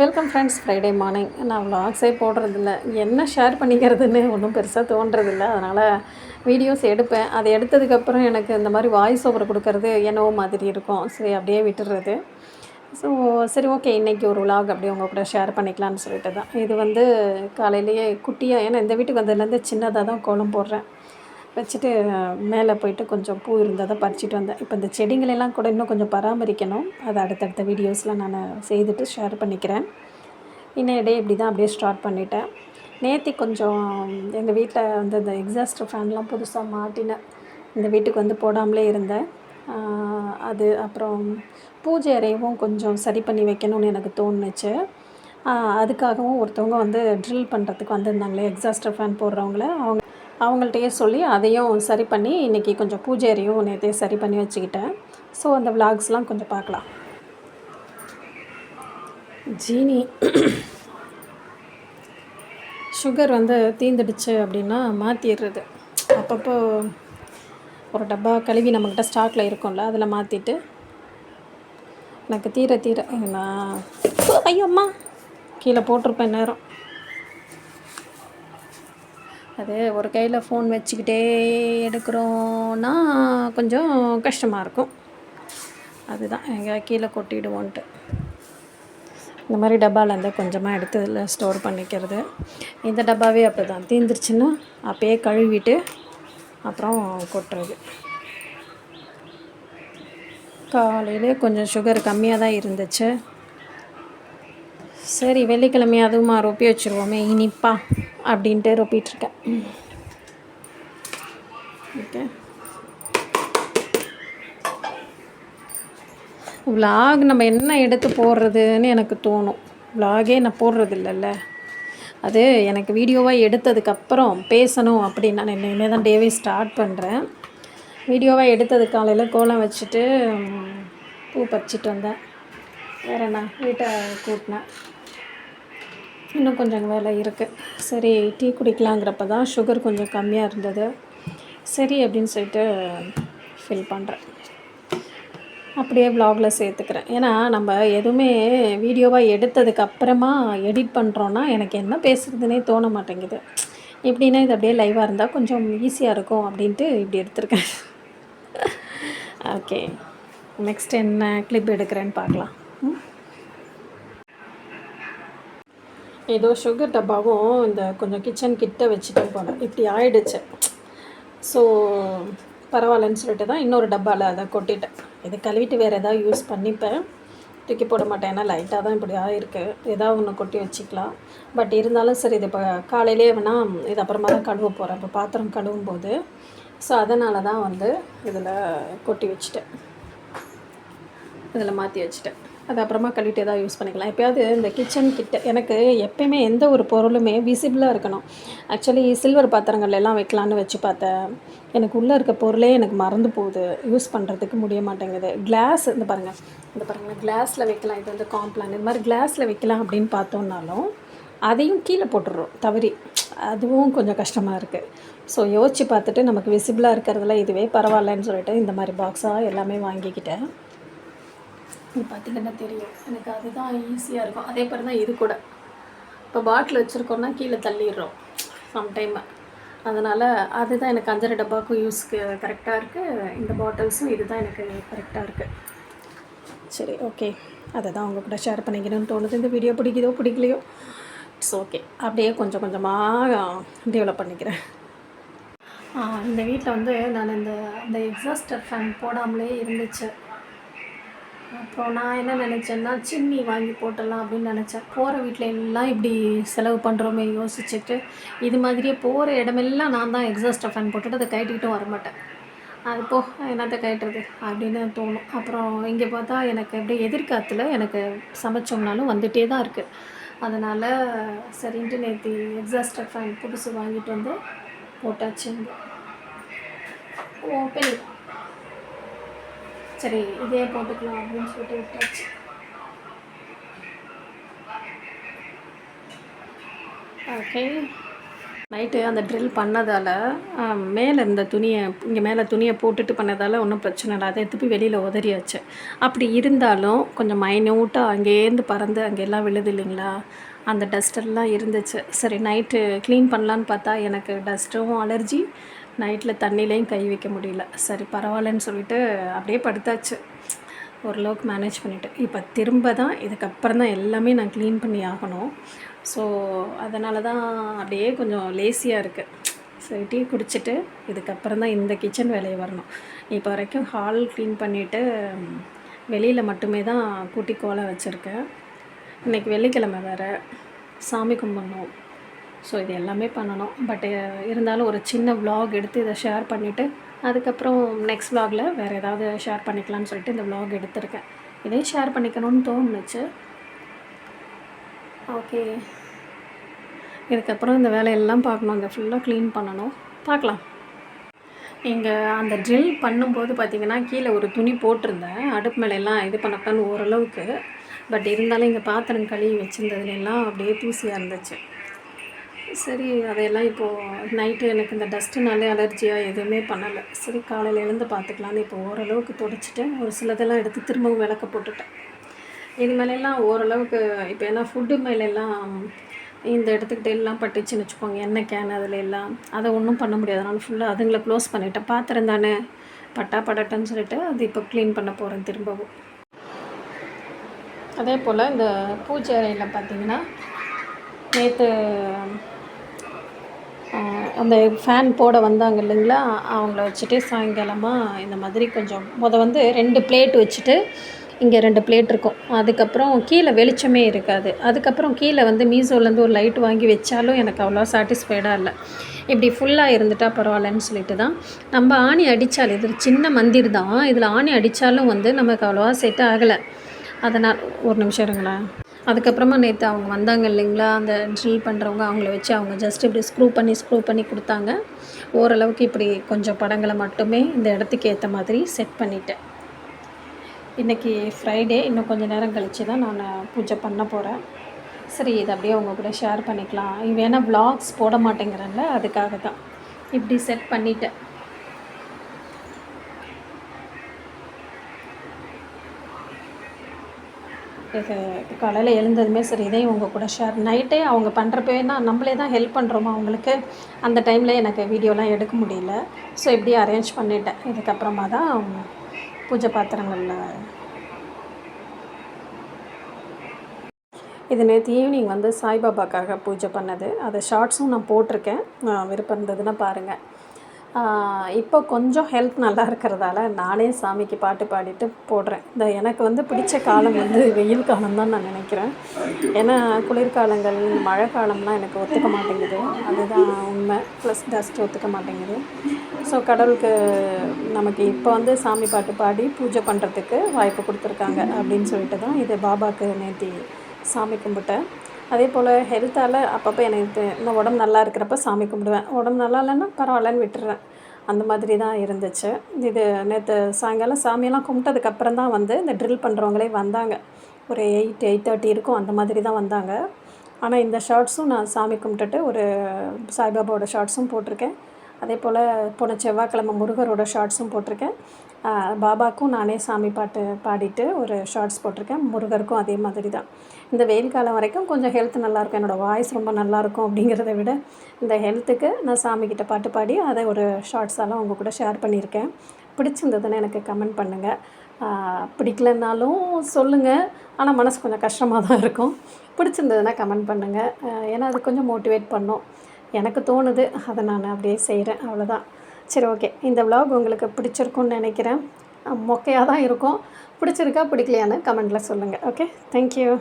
Welcome friends Friday morning நான் vlogs-ஏ போடுறதில்ல. என்ன ஷேர் பண்ணிக்கிறதுன்னு ஒன்றும் பெருசாக தோன்றதில்ல. அதனால் வீடியோஸ் எடுப்பேன். அதை எடுத்ததுக்கப்புறம் எனக்கு இந்த மாதிரி வாய்ஸ் ஓவர் கொடுக்கறது என்னவோ மாதிரி இருக்கும். சரி அப்படியே விட்டுடுறது ஸோ சரி ஓகே இன்றைக்கி ஒரு vlog அப்படியே உங்கள் கூட ஷேர் பண்ணிக்கலான்னு சொல்லிட்டு தான். இது வந்து காலையிலேயே குட்டியாக ஏன்னா இந்த வீட்டுக்கு வந்ததுலேருந்து சின்னதாக தான் கோலம் போடுறேன். வச்சுட்டு மேலே போயிட்டு கொஞ்சம் பூ இருந்ததை பறிச்சிட்டு வந்தேன். இப்போ இந்த செடிங்களெல்லாம் கூட இன்னும் கொஞ்சம் பராமரிக்கணும். அதை அடுத்தடுத்த வீடியோஸில் நான் செய்துட்டு ஷேர் பண்ணிக்கிறேன். இன்னும் இடையே இப்படி தான் அப்படியே ஸ்டார்ட் பண்ணிட்டேன். நேற்று கொஞ்சம் எங்கள் வீட்டில் வந்து இந்த எக்ஸாஸ்டர் ஃபேன்லாம் புதுசாக மாட்டினேன் இந்த வீட்டுக்கு வந்து போடாமலே இருந்தேன். அது அப்புறம் பூஜை அறையவும் கொஞ்சம் சரி பண்ணி வைக்கணும்னு எனக்கு தோணுச்சு. அதுக்காகவும் ஒருத்தவங்க வந்து ட்ரில் பண்ணுறதுக்கு வந்திருந்தாங்களே எக்ஸாஸ்டர் ஃபேன் போடுறவங்கள. அவங்க அவங்கள்ட்டையே சொல்லி அதையும் சரி பண்ணி இன்றைக்கி கொஞ்சம் பூஜை நேற்றையும் சரி பண்ணி வச்சுக்கிட்டேன். ஸோ அந்த விலாக்ஸ்லாம் கொஞ்சம் பார்க்கலாம். ஜீனி சுகர் வந்து தீந்துடுச்சு அப்படின்னா மாற்றிடுறது அப்பப்போ ஒரு டப்பா கழுவி நம்மக்கிட்ட ஸ்டாக்கில் இருக்கும்ல அதில் மாற்றிட்டு எனக்கு தீர தீர நான் ஐயோ அம்மா கீழே போட்டிருப்பேன் நேரம். அது ஒரு கையில் ஃபோன் வச்சுக்கிட்டே எடுக்கிறோன்னா கொஞ்சம் கஷ்டமாக இருக்கும். அதுதான். எங்கே கீழே கொட்டிடுவோன்ட்டு. இந்த மாதிரி டப்பாலேருந்து கொஞ்சமாக எடுத்து இதில் ஸ்டோர் பண்ணிக்கிறது. இந்த டப்பாவே அப்படி தான் தீந்துருச்சுன்னா அப்பயே கழுவிட்டு அப்புறம் கொட்டுறது. காலையிலே கொஞ்சம் சுகர் கம்மியாக தான் இருந்துச்சு. சரி வெள்ளிக்கிழமை அதுவும் ரொப்பி வச்சுருவோமே. இனிப்பா. அப்படின்ட்டு ரொப்பிகிட்ருக்கேன் ஓகே. Vlog நம்ம என்ன எடுத்து போடுறதுன்னு எனக்கு தோணும். Vlog-ஏ நான் போடுறது இல்லைல்ல அது எனக்கு வீடியோவாக எடுத்ததுக்கப்புறம் பேசணும் அப்படின்னு நான் இனிமேல் தான் டேவே ஸ்டார்ட் பண்ணுறேன் வீடியோவாக எடுத்தது காலையில் கோலம் வச்சுட்டு பூ பறிச்சிட்டு வந்தேன். வேறு என்ன? வீட்டை கூட்டினேன். இன்னும் கொஞ்சம் வேலை இருக்குது சரி டீ குடிக்கலாங்கிறப்ப தான் சுகர் கொஞ்சம் கம்மியாக இருந்தது. சரி அப்படின்னு சொல்லிட்டு ஃபில் பண்ணுறேன் அப்படியே வ்ளாகில் சேர்த்துக்கிறேன். ஏன்னா நம்ம எதுவுமே வீடியோவாக எடுத்ததுக்கு அப்புறமா எடிட் பண்ணுறோன்னா எனக்கு என்ன பேசுகிறதுனே தோண மாட்டேங்குது. எப்படின்னா இது அப்படியே லைவாக இருந்தால் கொஞ்சம் ஈஸியாக இருக்கும் அப்படின்ட்டு இப்படி எடுத்திருக்கேன். ஓகே நெக்ஸ்ட் என்ன கிளிப் எடுக்கிறேன்னு பார்க்கலாம். ஏதோ சுகர் டப்பாவும் இந்த கொஞ்சம் கிச்சன் கிட்ட வச்சுட்டேன் போல இப்படி ஆயிடுச்சு. ஸோ பரவாயில்லன்னு சொல்லிட்டு தான் இன்னொரு டப்பாவில் அதை கொட்டிட்டேன். இது கழுவிட்டு வேறு எதாவது யூஸ் பண்ணிப்பேன். தூக்கி போட மாட்டேன். ஏன்னா லைட்டாக தான் இப்படி ஆகிருக்கு ஏதாவது ஒன்று கொட்டி வச்சுக்கலாம். பட் இருந்தாலும் சரி இது இப்போ காலையிலே வேணால் இது அப்புறமா தான் கழுவ போகிறேன் இப்போ பாத்திரம் கழுவும் போது ஸோ அதனால தான் வந்து இதில் கொட்டி வச்சுட்டேன். இதில் மாற்றி வச்சுட்டேன். அது அப்புறமா கழுவிட்டு ஏதாவது யூஸ் பண்ணிக்கலாம். எப்போயாவது இந்த கிச்சன் கிட்ட எனக்கு எப்பயுமே எந்த ஒரு பொருளுமே விசிபிளாக இருக்கணும். ஆக்சுவலி சில்வர் பாத்திரங்கள் எல்லாம் வைக்கலான்னு வச்சு பார்த்தேன். எனக்கு உள்ளே இருக்க பொருளே எனக்கு மறந்து போகுது. யூஸ் பண்ணுறதுக்கு முடிய மாட்டேங்குது. கிளாஸ் இந்த பாருங்கள் இந்த பாருங்கள் கிளாஸில் வைக்கலாம். இது வந்து காம்ப்ளான் இது மாதிரி கிளாஸில் வைக்கலாம் அப்படின்னு பார்த்தோம்னாலும் அதையும் கீழே போட்டுடுறோம். தவறி. அதுவும் கொஞ்சம் கஷ்டமாக இருக்குது ஸோ யோசித்து பார்த்துட்டு நமக்கு விசிபிளாக இருக்கிறதுல இதுவே பரவாயில்லன்னு சொல்லிட்டு இந்த மாதிரி பாக்ஸாக எல்லாமே வாங்கிக்கிட்டேன். இது பார்த்திங்கன்னா தெரியும். எனக்கு அதுதான் ஈஸியாக இருக்கும். அதே மாதிரி தான் இது கூட. இப்போ பாட்டில் வச்சுருக்கோன்னா கீழே தள்ளிடுறோம். சம்டைம் அதனால் அதுதான் எனக்கு அஞ்சரை டப்பாவுக்கும் யூஸ்க்கு கரெக்டாக இருக்குது இந்த பாட்டில்ஸும் இதுதான் எனக்கு கரெக்டாக இருக்குது சரி ஓகே அதை தான் உங்கள் கூட ஷேர் பண்ணிக்கணும்னு தோணுது. இந்த வீடியோ பிடிக்குதோ பிடிக்கலையோ? இட்ஸ் ஓகே அப்படியே கொஞ்சம் கொஞ்சமாக டெவலப் பண்ணிக்கிறேன். இந்த வீட்டில் வந்து நான் இந்த இந்த எக்ஸாஸ்டர் ஃபேன் போடாமலே இருந்துச்சு. அப்புறம் நான் என்ன நினச்சேன்னா சிம்னி வாங்கி போட்டலாம் அப்படின்னு நினச்சேன். போகிற வீட்டில் எல்லாம் இப்படி செலவு பண்ணுறோமே யோசிச்சுட்டு இது மாதிரியே போகிற இடமெல்லாம் நான் தான் எக்ஸாஸ்டர் ஃபேன் போட்டுட்டு அதை கட்டிக்கிட்டும் வரமாட்டேன். அது போ என்னத்தை கட்டுறது அப்படின்னு தோணும். அப்புறம் இங்கே பார்த்தா எனக்கு அப்படியே எதிர்காலத்தில் எனக்கு சமைச்சோம்னாலும் வந்துகிட்டே தான் இருக்குது அதனால் சரின்ட்டு நேற்று எக்ஸாஸ்டர் ஃபேன் புதுசு வாங்கிட்டு வந்து போட்டாச்சு ஓப்பன். சரி இதே போட்டுக்கலாம் அப்படின்னு சொல்லிட்டு விட்டாச்சு. ஓகே நைட்டு அந்த ட்ரில் பண்ணதால் மேலே இருந்த துணியை இங்கே மேலே துணியை போட்டுட்டு பண்ணதால் ஒன்றும் பிரச்சனை இல்லை. அதை திருப்பி வெளியில் உதறியாச்சு. அப்படி இருந்தாலும் கொஞ்சம் மைன்யூட்டாக அங்கேருந்து பறந்து அங்கே எல்லாம் விழுது இல்லைங்களா? அந்த டஸ்டெல்லாம் இருந்துச்சு. சரி நைட்டு க்ளீன் பண்ணலான்னு பார்த்தா எனக்கு டஸ்ட்டும் அலர்ஜி நைட்டில் தண்ணிலையும் கை வைக்க முடியல. சரி பரவாயில்லன்னு சொல்லிட்டு அப்படியே படுத்தாச்சு. ஓரளவுக்கு மேனேஜ் பண்ணிவிட்டு இப்போ திரும்ப தான் இதுக்கப்புறம் தான் எல்லாமே நான் க்ளீன் பண்ணி ஆகணும். ஸோ அதனால தான் அப்படியே கொஞ்சம் லேசியாக இருக்குது சரி டீ குடிச்சிட்டு இதுக்கப்புறம் தான் இந்த கிச்சன் வேலையை வரணும். இப்போ வரைக்கும் ஹால் க்ளீன் பண்ணிவிட்டு வெளியில் மட்டுமே தான் கூட்டி கோலம் வச்சுருக்கேன். இன்றைக்கி வெள்ளிக்கிழமை வேறு. சாமி கும்பிடணும். ஸோ இது எல்லாமே பண்ணணும். பட் இருந்தாலும் ஒரு சின்ன vlog எடுத்து இதை ஷேர் பண்ணிவிட்டு அதுக்கப்புறம் நெக்ஸ்ட் விளாகில் வேறு ஏதாவது ஷேர் பண்ணிக்கலாம்னு சொல்லிட்டு இந்த vlog எடுத்திருக்கேன். இதையும் ஷேர் பண்ணிக்கணும்னு தோணுச்சு. ஓகே இதுக்கப்புறம் இந்த வேலையெல்லாம் பார்க்கணும். இங்கே ஃபுல்லாக க்ளீன் பண்ணணும். பார்க்கலாம். இங்கே அந்த ட்ரில் பண்ணும்போது பார்த்திங்கன்னா கீழே ஒரு துணி போட்டிருந்தேன். அடுப்பு மேலெல்லாம் இது பண்ணப்படான்னு ஓரளவுக்கு. பட் இருந்தாலும் இங்கே பாத்திரம் கழுவி வச்சுருந்ததுலாம் அப்படியே தூசியாக இருந்துச்சு. சரி அதையெல்லாம் இப்போது நைட்டு எனக்கு இந்த டஸ்ட்டுனாலே அலர்ஜியாக எதுவுமே பண்ணலை. சரி காலையில் எழுந்து பார்த்துக்கலான்னு இப்போ ஓரளவுக்கு துடைச்சிட்டு ஒரு சிலதெல்லாம் எடுத்து திரும்பவும் விளக்க போட்டுட்டேன். இது மேலெல்லாம் ஓரளவுக்கு இப்போ ஏன்னா ஃபுட்டு மேலெல்லாம் இந்த இடத்துக்கிட்ட எல்லாம் பட்டுச்சுன்னு வச்சுக்கோங்க எண்ணெய் கேன் அதில் எல்லாம் அதை ஒன்றும் பண்ண முடியாது. அதனால் ஃபுல்லாக அதுங்களை க்ளோஸ் பண்ணிட்டேன். பாத்திரம் தானே? பட்டா படட்டன்னு சொல்லிட்டு அது இப்போ க்ளீன் பண்ண போகிறேன் திரும்பவும். அதே போல் இந்த பூஜை அறையில் பார்த்தீங்கன்னா நேற்று அந்த ஃபேன் போட வந்தாங்க இல்லைங்களா? அவங்கள வச்சுட்டு சாயங்காலமாக இந்த மாதிரி கொஞ்சம் முத வந்து ரெண்டு பிளேட் வச்சுட்டு இங்கே ரெண்டு பிளேட் இருக்கும். அதுக்கப்புறம் கீழே வெளிச்சமே இருக்காது. அதுக்கப்புறம் கீழே வந்து மீஷோலேருந்து ஒரு லைட் வாங்கி வச்சாலும் எனக்கு அவ்வளோ சாட்டிஸ்ஃபைடாக இல்லை. இப்படி ஃபுல்லாக இருந்துட்டால் பரவாயில்லன்னு சொல்லிட்டு தான். நம்ம ஆணி அடித்தால் இது ஒரு சின்ன மந்திர் தான். இதில் ஆணி அடித்தாலும் வந்து நமக்கு அவ்வளோவா செட் ஆகலை. அதனால் ஒரு நிமிஷம் இருங்களேன். அதுக்கப்புறமா நேற்று அவங்க வந்தாங்க இல்லைங்களா? அந்த ட்ரில் பண்ணுறவங்க அவங்கள வச்சு அவங்க ஜஸ்ட் இப்படி ஸ்க்ரூ பண்ணி ஸ்க்ரூ பண்ணி கொடுத்தாங்க. ஓரளவுக்கு இப்படி கொஞ்சம் படங்களை மட்டுமே இந்த இடத்துக்கு ஏற்ற மாதிரி செட் பண்ணிட்டேன். இன்றைக்கி ஃப்ரைடே இன்னும் கொஞ்சம் நேரம் கழித்து தான் நான் பூஜை பண்ண போகிறேன் சரி இதை அப்படியே அவங்க கூட ஷேர் பண்ணிக்கலாம். வேணால் ப்ளாக்ஸ் போட மாட்டேங்கிறேன்ல அதுக்காக தான். இப்படி செட் பண்ணிட்டேன். காலையில் எழுந்ததுமே சரி இதையும் உங்கள் கூட ஷேர் நைட்டே அவங்க பண்ணுறப்பவே தான் நம்மளே தான் ஹெல்ப் பண்ணுறோமா அவங்களுக்கு? அந்த டைமில் எனக்கு வீடியோலாம் எடுக்க முடியல. ஸோ இப்படி அரேஞ்ச் பண்ணிட்டேன். இதுக்கப்புறமா தான் பூஜை பாத்திரங்களில் இது நேற்று ஈவினிங் வந்து சாய்பாபாக்காக பூஜை பண்ணது. அதை ஷார்ட்ஸும் நான் போட்டிருக்கேன். விருப்பம் இருந்ததுன்னா பாருங்கள் இப்போ கொஞ்சம் ஹெல்த் நல்லா இருக்கிறதால நானே சாமிக்கு பாட்டு பாடிட்டு போடுறேன். இந்த எனக்கு வந்து பிடிச்ச காலம் வந்து வெயில் காலம் தான் நான் நினைக்கிறேன். ஏன்னா குளிர்காலங்கள் மழை காலம்லாம் எனக்கு ஒத்துக்க மாட்டேங்குது. அதுதான் உண்மை. ப்ளஸ் டஸ்ட் ஒத்துக்க மாட்டேங்குது. ஸோ கடவுளுக்கு நமக்கு இப்போ வந்து சாமி பாட்டு பாடி பூஜை பண்ணுறதுக்கு வாய்ப்பு கொடுத்துருக்காங்க அப்படின்னு சொல்லிட்டு தான் இது பாபாவுக்கு நேற்றி சாமி கும்பிட்டேன். அதே போல் ஹெல்த்தால் அப்பப்போ எனக்கு இந்த உடம்பு நல்லா இருக்கிறப்ப சாமி கும்பிடுவேன். உடம்பு நல்லா இல்லைன்னா பரவாயில்லன்னு விட்டுறேன் அந்த மாதிரி தான் இருந்துச்சு. இது நேற்று சாயங்காலம் சாமியெல்லாம் கும்பிட்டதுக்கப்புறம் தான் வந்து இந்த ட்ரில் பண்ணுறவங்களே வந்தாங்க. ஒரு எயிட் எயிட் தேர்ட்டி இருக்கும் அந்த மாதிரி தான் வந்தாங்க. ஆனால் இந்த ஷார்ட்ஸும் நான் சாமி கும்பிட்டுட்டு ஒரு சாய்பாபாவோட ஷார்ட்ஸும் போட்டிருக்கேன். அதே போல் போன செவ்வாய்க்கிழமை முருகரோட ஷார்ட்ஸும் போட்டிருக்கேன். பாபாக்கும் நானே சாமி பாட்டு பாடிட்டு ஒரு ஷார்ட்ஸ் போட்டிருக்கேன். முருகருக்கும் அதே மாதிரி தான் இந்த வெயில் காலம் வரைக்கும் கொஞ்சம் ஹெல்த் நல்லாயிருக்கும் என்னோடய வாய்ஸ் ரொம்ப நல்லாயிருக்கும் அப்படிங்கிறத விட இந்த ஹெல்த்துக்கு நான் சாமிக்கிட்ட பாட்டு பாடி அதை ஒரு ஷார்ட்ஸெல்லாம் உங்கள் கூட ஷேர் பண்ணியிருக்கேன். பிடிச்சிருந்ததுன்னு எனக்கு கமெண்ட் பண்ணுங்கள் பிடிக்கலைன்னாலும் சொல்லுங்கள் ஆனால் மனசு கொஞ்சம் கஷ்டமாக தான் இருக்கும். பிடிச்சிருந்ததுன்னா கமெண்ட் பண்ணுங்கள் ஏன்னா அது கொஞ்சம் மோட்டிவேட் பண்ணும். எனக்கு தோணுது. அதை நான் அப்படியே செய்கிறேன் அவ்வளோதான் சரி ஓகே. இந்த விலாக் உங்களுக்கு பிடிச்சிருக்கும்னு நினைக்கிறேன். மொக்கையாக தான் இருக்கும். பிடிச்சிருக்கா பிடிக்கலையான்னு கமெண்ட்டில் சொல்லுங்கள் ஓகே? தேங்க்யூ